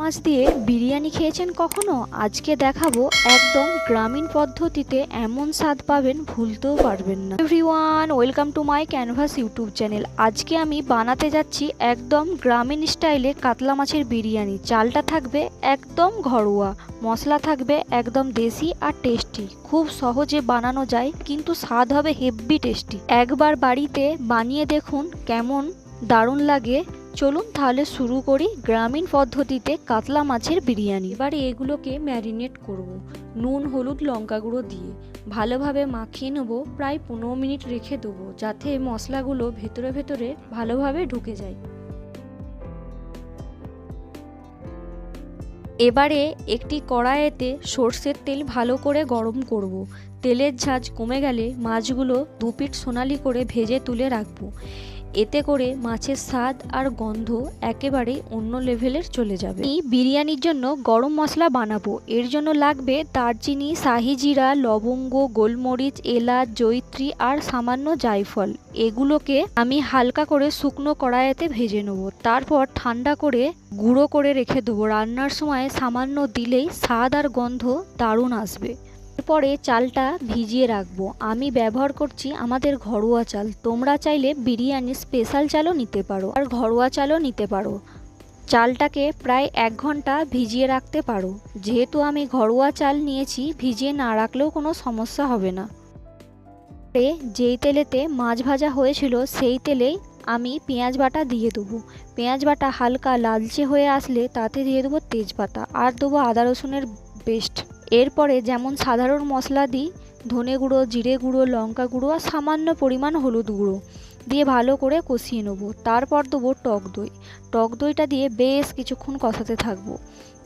মাছ দিয়ে বিরিয়ানি খেয়েছেন কখনো? আজকে দেখাবো একদম গ্রামীণ পদ্ধতিতে এমন স্বাদ পাবেন, ভুলতেও পারবেন না। Everyone welcome to my canvas YouTube channel আজকে আমি বানাতে যাচ্ছি একদম গ্রামীণ স্টাইলে কাতলা মাছের বিরিয়ানি। চালটা থাকবে একদম ঘরোয়া, মশলা থাকবে একদম দেশি আর টেস্টি খুব সহজে বানানো যায়, কিন্তু স্বাদ হবে হেভি টেস্টি একবার বাড়িতে বানিয়ে দেখুন কেমন দারুণ লাগে। চলুন তাহলে শুরু করি গ্রামীণ পদ্ধতিতে কাতলা মাছের বিরিয়ানি এবারে এগুলোকে ম্যারিনেট করব। নুন, হলুদ, লঙ্কা গুঁড়ো দিয়ে ভালোভাবে মাখিয়ে নেব, প্রায় পনেরো মিনিট রেখে দেবো, যাতে মশলাগুলো ভেতরে ভেতরে ভালোভাবে ঢুকে যায় এবারে একটি কড়াইতে সর্ষের তেল ভালো করে গরম করব। তেলের ঝাঁজ কমে গেলে মাছগুলো দু পিঠ সোনালি করে ভেজে তুলে রাখব এতে করে মাছের স্বাদ আর গন্ধ একেবারে অন্য লেভেলের চলে যাবে। এই বিরিয়ানির জন্য গরম মশলা বানাবো। এর জন্য লাগবে দারচিনি, শাহি জিরা, লবঙ্গ, গোলমরিচ, এলাচ, জয়িত্রী আর সামান্য জায়ফল। এগুলোকে আমি হালকা করে শুকনো কড়াইতে ভেজে নেব। তারপর ঠান্ডা করে গুঁড়ো করে রেখে দেবো। রান্নার সময় সামান্য দিলেই স্বাদ আর গন্ধ দারুণ আসবে। এরপরে চালটা ভিজিয়ে রাখব। আমি ব্যবহার করছি আমাদের ঘরোয়া চাল। তোমরা চাইলে বিরিয়ানি স্পেশাল চালও নিতে পারো আর ঘরোয়া চালও নিতে পারো। চালটাকে প্রায় এক ঘণ্টা ভিজিয়ে রাখতে পারো। যেহেতু আমি ঘরোয়া চাল নিয়েছি, ভিজিয়ে না রাখলেও কোনো সমস্যা হবে না। যেই তেলেতে মাছ ভাজা হয়েছিল, সেই তেলেই আমি পেঁয়াজ বাটা দিয়ে দেবো। পেঁয়াজ বাটা হালকা লালচে হয়ে আসলে তাতে দিয়ে দেবো তেজপাতা। আর দেবো আদা রসুনের পেস্ট। এরপরে যেমন সাধারণ মশলা দিই, ধনে গুঁড়ো, জিরে গুঁড়ো, লঙ্কা গুঁড়ো আর সামান্য পরিমাণ হলুদ গুঁড়ো দিয়ে ভালো করে কষিয়ে নেব। তারপর দেবো টক দই। টক দইটা দিয়ে বেশ কিছুক্ষণ কষাতে থাকব।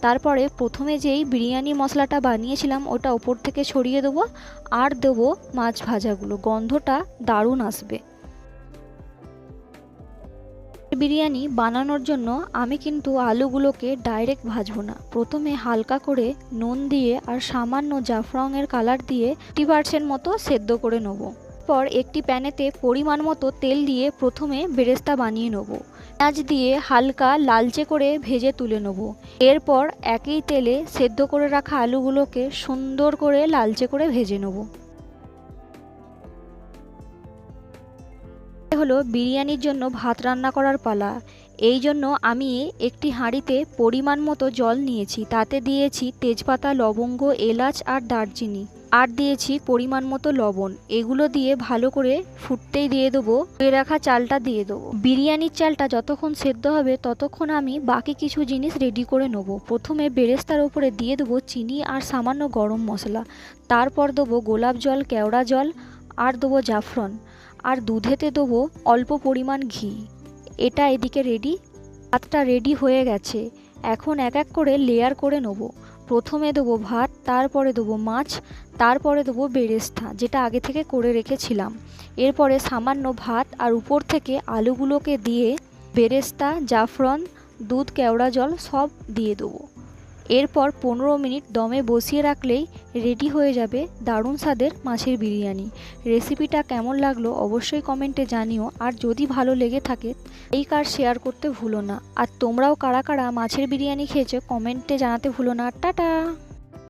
তারপরে প্রথমে যেই বিরিয়ানি মশলাটা বানিয়েছিলাম, ওটা ওপর থেকে ছড়িয়ে দেবো আর দেবো মাছ ভাজাগুলো। গন্ধটা দারুণ আসবে। বিরিয়ানি বানানোর জন্য আমি কিন্তু আলুগুলোকে ডাইরেক্ট ভাজবো না। প্রথমে হালকা করে নুন দিয়ে আর সামান্য জাফরংয়ের কালার দিয়ে ফিফটি পার্সেন্ট মতো সেদ্ধ করে নেব। পর একটি প্যানেতে পরিমাণ মতো তেল দিয়ে প্রথমে বেরেস্তা বানিয়ে নেব। পেঁয়াজ দিয়ে হালকা লালচে করে ভেজে তুলে নেব। এরপর একই তেলে সেদ্ধ করে রাখা আলুগুলোকে সুন্দর করে লালচে করে ভেজে নেব। হলো বিরিয়ানির জন্য ভাত রান্না করার পালা। এই জন্য আমি একটি হাঁড়িতে পরিমাণ মতো জল নিয়েছি, তাতে দিয়েছি তেজপাতা, লবঙ্গ, এলাচ আর দারচিনি। আর দিয়েছি পরিমাণ মতো লবণ। এগুলো দিয়ে ভালো করে ফুটতেই দিয়ে দেবো, ধুয়ে রাখা চালটা দিয়ে দেবো। বিরিয়ানির চালটা যতক্ষণ সেদ্ধ হবে, ততক্ষণ আমি বাকি কিছু জিনিস রেডি করে নেব। প্রথমে বেরেস্তার ওপরে দিয়ে দেবো চিনি আর সামান্য গরম মশলা। তারপর দেবো গোলাপ জল, কেওড়া জল আর দেবো জাফরন। আর দুধেতে দেবো অল্প পরিমাণ ঘি। এটা এদিকে রেডি ভাতটা রেডি হয়ে গেছে। এখন এক এক করে লেয়ার করে নেব। প্রথমে দেবো ভাত, তারপরে দেবো মাছ, তারপরে দেবো বেরেস্তা, যেটা আগে থেকে করে রেখেছিলাম। এরপরে সামান্য ভাত আর উপর থেকে আলুগুলোকে দিয়ে বেরেস্তা, জাফরন, দুধ, কেওড়া জল সব দিয়ে দেবো। এরপর পনেরো মিনিট দমে বসিয়ে রাখলেই রেডি হয়ে যাবে দারুণ স্বাদের মাছের বিরিয়ানি। রেসিপিটা কেমন লাগল অবশ্যই কমেন্টে জানিও, আর যদি ভালো লেগে থাকে এই কার শেয়ার করতে ভুলো না। আর তোমরাও কারা কারা মাছের বিরিয়ানি খেয়েছো কমেন্টে জানাতে ভুলো না। টাটা!